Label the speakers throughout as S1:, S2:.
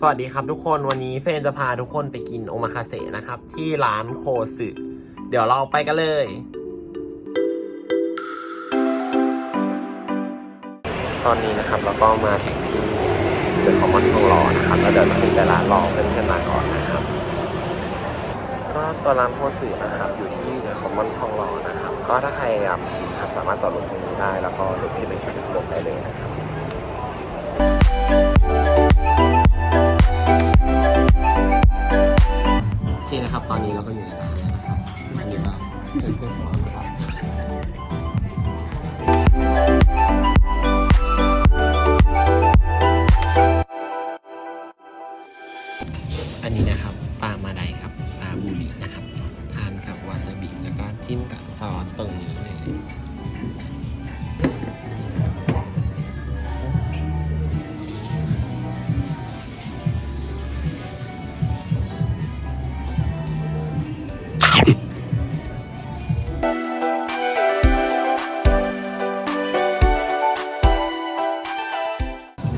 S1: สวัสดีครับทุกคนวันนี้เฟนจะพาทุกคนไปกินโอมาคาเสะนะครับ ที่ร้านโคสึเดี๋ยวเราไปกันเลย ตอนนี้นะครับเราก็มาถึงที่เดอะคอมมอนทองหล่อนะครับแล้วเดี๋ยวเราถึงจะร้านรอเพื่อนๆมาก่อนนะครับ ก็ตัวร้านโคสึนะครับอยู่ที่เดอะคอมมอนทองหล่อนะครับ ก็ถ้าใครอยากกินครับสามารถจอดรถตรงนี้ได้ แล้วก็รถที่ไปที่ลงได้เลยนะครับ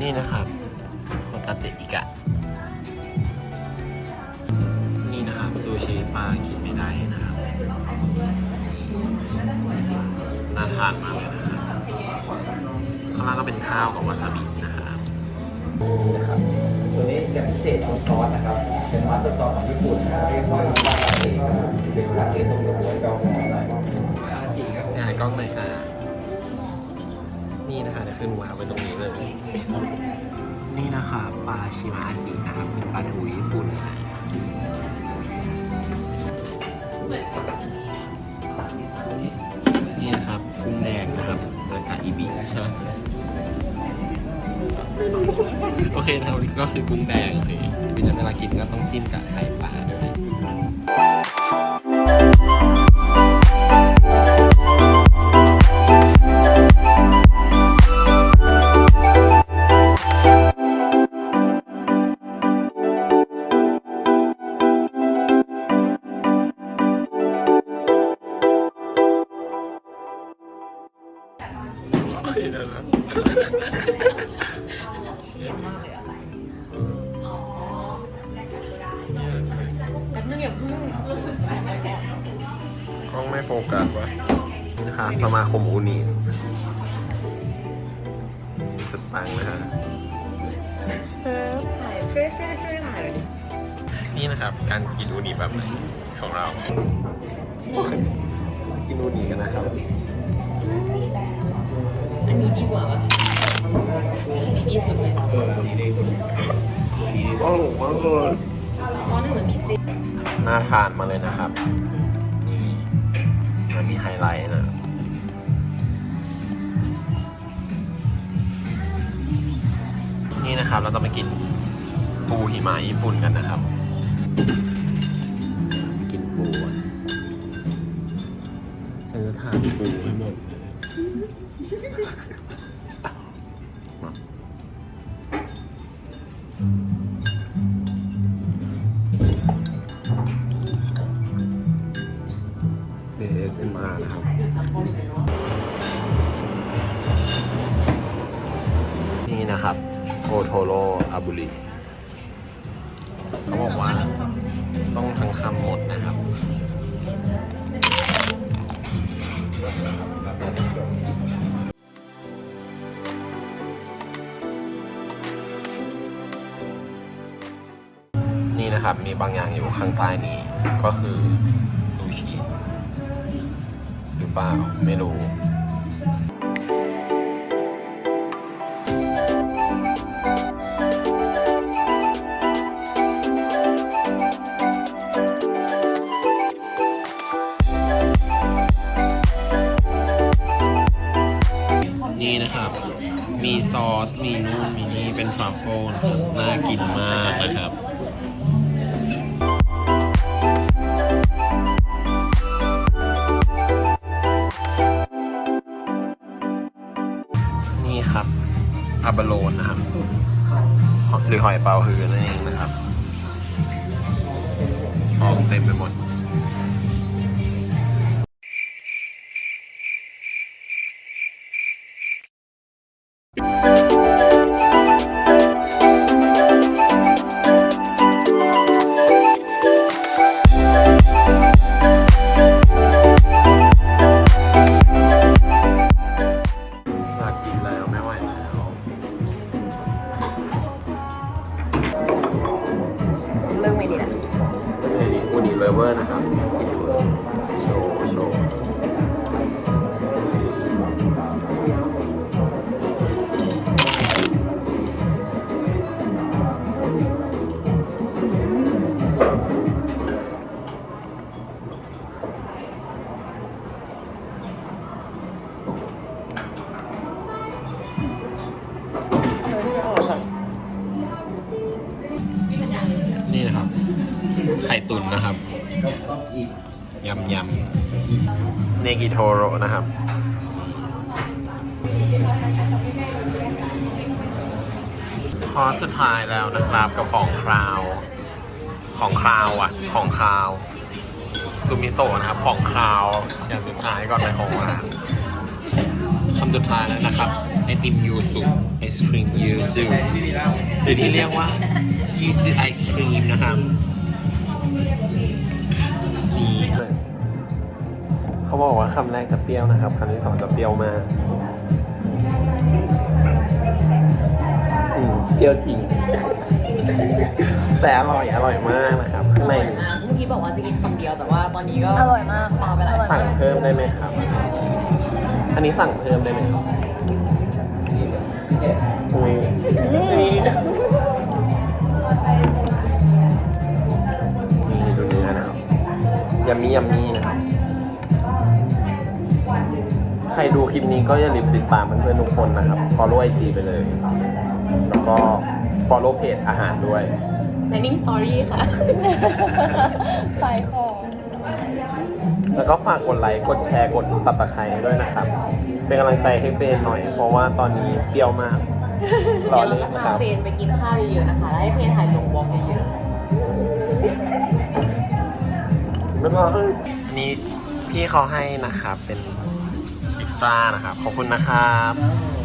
S1: นี่นะครับโคตาเตะอิกะ นี่นะครับซูชิปลากินไม่ได้นะครับน่าทานมากเลยนะครับข้างล่างก็เป็นข้าวกับวาซาบินะครับ
S2: นะครับตัวนี้จะพิเศษของซอสนะครับ เป็นมาสเตอร์ซอสของญี่ปุ่นนะครับเรียกว่าซาเกะครับเป็นซาเกะต้มยำหัวเกาหลีอะไรคาจิครับ
S1: ถ่ายกล้องหน่อยค่ะ นี่นะคะเดี๋ยวขึ้นวางไว้ตรงนี้เลย นี่นะคะปลาชิมาจินะครับเป็นปลาทูญี่ปุ่นนี่นะครับกุ้งแดงนะครับแล้วก็อีบีใช่ไหมโอเคนะครับก็คือกุ้งแดงโอเควิธีเวลากินก็ต้องจิ้มกับไข่ปลา
S3: แป๊บนึงอย่าเพิ่งใส่ไปก่อน
S1: กล้องไม่โฟกัสวะนี่นะคะสมาคมอูนีสุดปังนะฮะ
S3: ถ่ายช่วยช่วยช่วยถ่ายหน่อยดิ
S1: นี่นะครับ การกินอูนีแบบใหม่ของเรา กินอูนีกันนะครับ
S3: อันนี้ดีกว่าปะอันนี้ดีสุดเลย
S1: ว้าวว้าวเลย
S3: เพราะหนึ่งมันมีเส้น
S1: น่าทานมาเลยนะครับ นี่มันมีไฮไลท์นะนี่นะครับเราจะไปกินปูหิมะญี่ปุ่นกันนะครับ กินปูอะฉันจะทานปูให้หมดมาเ ASMR นะครับนี่นะครับโอโทโรอาบุริเขาบอกว่าต้องทั้งคำหมดนะครับ นี่นะครับ มีบางอย่างอยู่ข้างใต้นี้ ก็คือซูชิหรือเปล่าไม่รู้นี่นะครับ มีซอส มีนู่น มีนี่ เป็นทรัฟเฟิลนะครับ น่ากินมากนะครับ นี่ครับอาบาโลนนะครับหรือหอยเปาฮือนั่นเองนะครับออกเต็มไปหมด
S3: ดี
S1: ตุ๋นนะครับ
S2: ต้องอีก
S1: ยำยำเนกิโทโรนะครับ คอร์สสุดท้ายแล้วนะครับกับของคราว ของคราวอะ ของคราวซูมิโซะนะครับของคราวอย่างสุดท้ายก่อนไปของหวานคำสุดท้ายแล้วนะครับไอติมยูสุไอศครีมยูสุหรือที่เรียกว่ายูสุไอศครีมนะครับ เขาบอกว่าคำแรกจะเปรี้ยวนะครับคำที่สองจะเปรี้ยวมากอืมเปรี้ยวจริง แต่อร่อยอร่อยมากนะครับข้างใน
S3: อร่อยมากเมื่อกี้บอกว่าจะกินคำเดียวแต่ว่าตอนนี้ก็
S4: อร่อยมาก
S3: ปาไปหลาย
S1: สั่งเพิ่มได้ไหมครับ อันนี้สั่งเพิ่มได้ไหมครับ
S2: พิเศษ
S1: อุ้ยนี่ดูเนื้อนะครับยำมียำมีนะครับ ใครดูคลิปนี้ก็อย่าลืมติดตามเพื่อนๆทุกคนนะครับ follow IG ไปเลย แล้วก็ follow เพจอาหารด้วย
S3: ในนิ่งสตอรี่ค่ะ
S4: ใส่ของ
S1: แล้วก็ฝากกดไลค์ กดแชร์ กด subscribe ให้ด้วยนะครับ เป็นกำลังใจให้เฟนหน่อย เพราะว่าตอนนี้เปรี้ยวมาก รอ
S3: เดี๋ยว
S1: เล
S3: เรา
S1: ย
S3: จะ
S1: นะค
S3: พา
S1: รับ
S3: เฟรนไปกินข้าวเยอะๆนะคะ แล้วให้เฟรนถ่ายลงบล็อกเยอะ
S1: แล้วก็อันนี้พี่เขาให้นะครับเป็น สตรานะครับ ขอบคุณนะครับ